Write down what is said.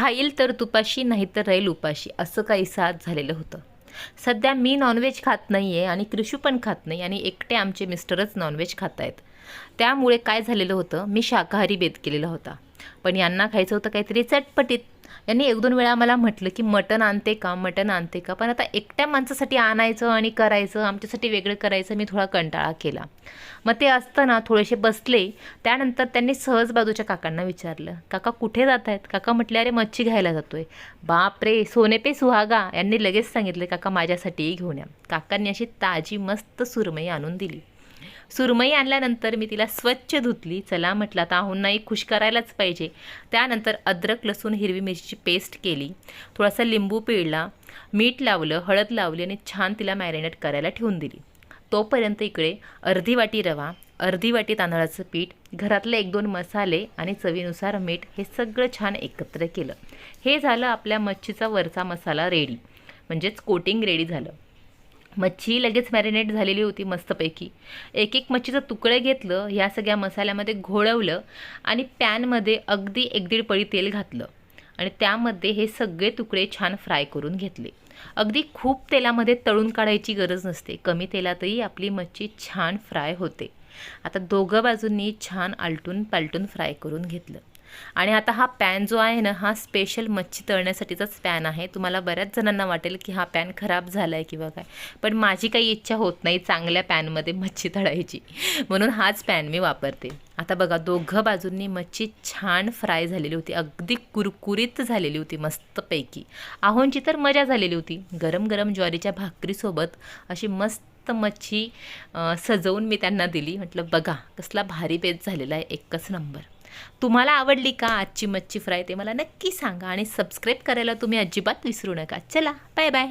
खाईल तर तुपाशी नाही तर राहील उपाशी. असं काही साथ झालेलं होतं. सध्या मी नॉनव्हेज खात नाही आहे आणि क्रिशू पण खात नाही आणि एकटे आमचे मिस्टरच नॉनव्हेज खात आहेत त्यामुळे काय झालेलं होतं? मी शाकाहारी बेत केलेला होता. पण यांना खायचं होतं काहीतरी चटपटीत. यांनी एक दोन वेळा मला म्हटलं की मटण आणते का मटण आणते का? पण आता एकट्या माणसासाठी आणायचं आणि करायचं आमच्यासाठी वेगळं करायचं मी थोडा कंटाळा केला. मग ते असताना थोडेसे बसले. त्यानंतर त्यांनी सहज बाजूच्या काकांना विचारलं काका कुठे जात आहेत काका म्हटले अरे मच्छी घ्यायला जातोय. बाप रे सोने पे सुहागा. यांनी लगेच सांगितले काका माझ्यासाठीही घेऊन या. काकांनी अशी ताजी मस्त सुरमई आणून दिली. सुरमई आणल्यानंतर मी तिला स्वच्छ धुतली. चला म्हटलं आता आहुंनाही खुश करायलाच पाहिजे. त्यानंतर अद्रक लसूण हिरवी मिरचीची पेस्ट केली. थोडासा लिंबू पिळला. मीठ लावलं हळद लावली आणि छान तिला मॅरिनेट करायला ठेवून दिली. तोपर्यंत इकडे अर्धी वाटी रवा अर्धी वाटी तांदळाचं पीठ घरातले एक दोन मसाले आणि चवीनुसार मीठ हे सगळं छान एकत्र केलं. हे झालं आपल्या मच्छीचा वरचा मसाला रेडी म्हणजेच कोटिंग रेडी झालं. मच्छी लगेच मॅरिनेट झालेली होती मस्तपैकी. एक एक मच्छीचं तुकडे घेतलं ह्या सगळ्या मसाल्यामध्ये घोळवलं आणि पॅनमध्ये अगदी एक दीड पळी तेल घातलं. आणि त्यामध्ये हे सगळे तुकडे छान फ्राय करून घेतले. अगदी खूप तेलामध्ये तळून काढायची गरज नसते. कमी तेलातही आपली मच्छी छान फ्राय होते. आता दोघं बाजूंनी छान आलटून पालटून फ्राय करून घेतलं. आणि आता हा पॅन जो आहे ना हा स्पेशल मच्छी तळण्यासाठीचाच पॅन आहे. तुम्हाला बऱ्याच जणांना वाटेल की हा पॅन खराब झाला आहे किंवा काय. पण माझी काही इच्छा होत नाही चांगल्या पॅनमध्ये मच्छी तळायची. म्हणून हाच पॅन मी वापरते. आता बघा दोघं बाजूंनी मच्छी छान फ्राय झालेली होती. अगदी कुरकुरीत झालेली होती मस्तपैकी. आहोंची तर मजा झालेली होती. गरम गरम ज्वारीच्या भाकरीसोबत अशी मस्त मच्छी सजवून मी त्यांना दिली. म्हटलं बघा कसला भारी बेत झालेला आहे. एकच नंबर तुम्हाला आवडली का आजची मच्छी फ्राय ते मला नक्की सांगा आणि सबस्क्राईब करायला तुम्ही अजिबात विसरू नका. चला बाय बाय